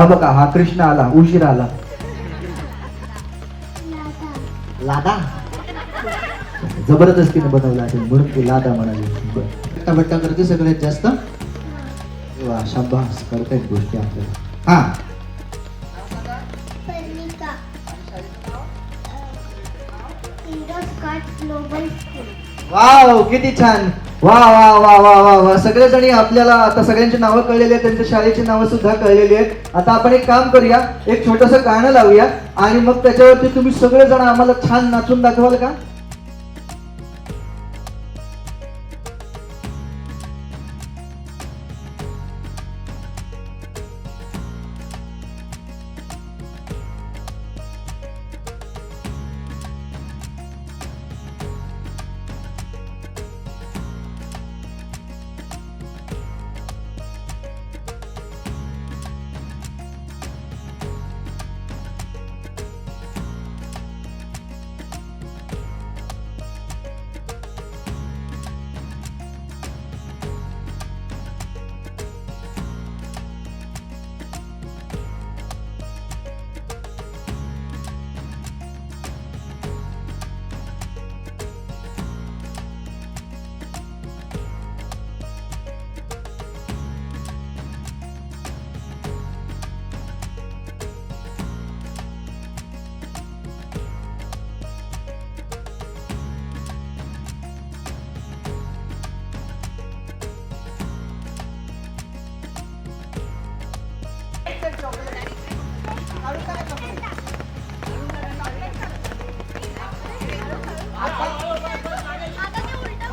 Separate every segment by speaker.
Speaker 1: हा बघा हा कृष्ण आला उशीर आला. लादा? जबरदस्तीने बनवला असेल म्हणून ती लादा म्हणाली. बट्टा करते सगळ्यात जास्त. वा शाबास करतायत गोष्टी आपल्याला. हा. वाव किती छान. वा वा वा वा वा वा. सगळेजणी आपल्याला आता सगळ्यांची नावं कळलेली आहेत त्यांच्या शाळेची नावं सुद्धा कळलेली आहेत. आता आपण एक काम करूया एक छोटस गाणं लावूया. आणि मग त्याच्यावरती तुम्ही सगळेजण आम्हाला छान नाचून दाखवाल का?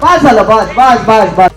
Speaker 1: बस झालं बस बस बस बस